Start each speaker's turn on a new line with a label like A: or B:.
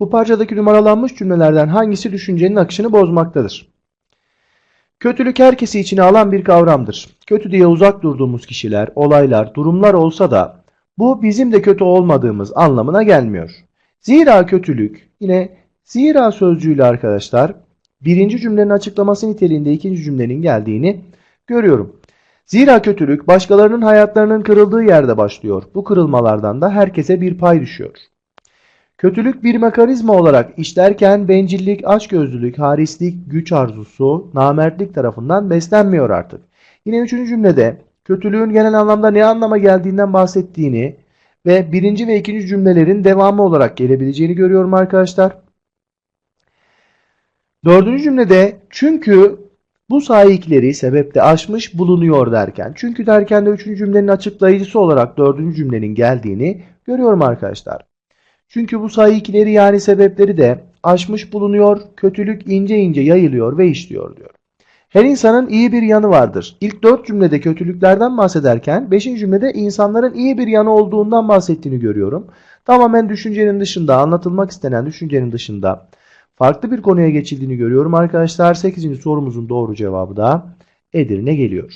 A: Bu parçadaki numaralanmış cümlelerden hangisi düşüncenin akışını bozmaktadır? Kötülük herkesi içine alan bir kavramdır. Kötü diye uzak durduğumuz kişiler, olaylar, durumlar olsa da bu bizim de kötü olmadığımız anlamına gelmiyor. Zira kötülük yine zira sözcüğüyle arkadaşlar birinci cümlenin açıklaması niteliğinde ikinci cümlenin geldiğini görüyorum. Zira kötülük başkalarının hayatlarının kırıldığı yerde başlıyor. Bu kırılmalardan da herkese bir pay düşüyor. Kötülük bir mekanizma olarak işlerken bencillik, açgözlülük, harislik, güç arzusu, namertlik tarafından beslenmiyor artık. Yine üçüncü cümlede kötülüğün genel anlamda ne anlama geldiğinden bahsettiğini ve birinci ve ikinci cümlelerin devamı olarak gelebileceğini görüyorum arkadaşlar. Dördüncü cümlede çünkü bu sahipleri sebepte aşmış bulunuyor derken. Çünkü derken de üçüncü cümlenin açıklayıcısı olarak dördüncü cümlenin geldiğini görüyorum arkadaşlar. Çünkü bu sahipleri yani sebepleri de aşmış bulunuyor, kötülük ince ince yayılıyor ve işliyor diyor. Her insanın iyi bir yanı vardır. İlk dört cümlede kötülüklerden bahsederken beşinci cümlede insanların iyi bir yanı olduğundan bahsettiğini görüyorum. Tamamen düşüncenin dışında, anlatılmak istenen düşüncenin dışında farklı bir konuya geçildiğini görüyorum arkadaşlar. 8. sorumuzun doğru cevabı da Edirne geliyor.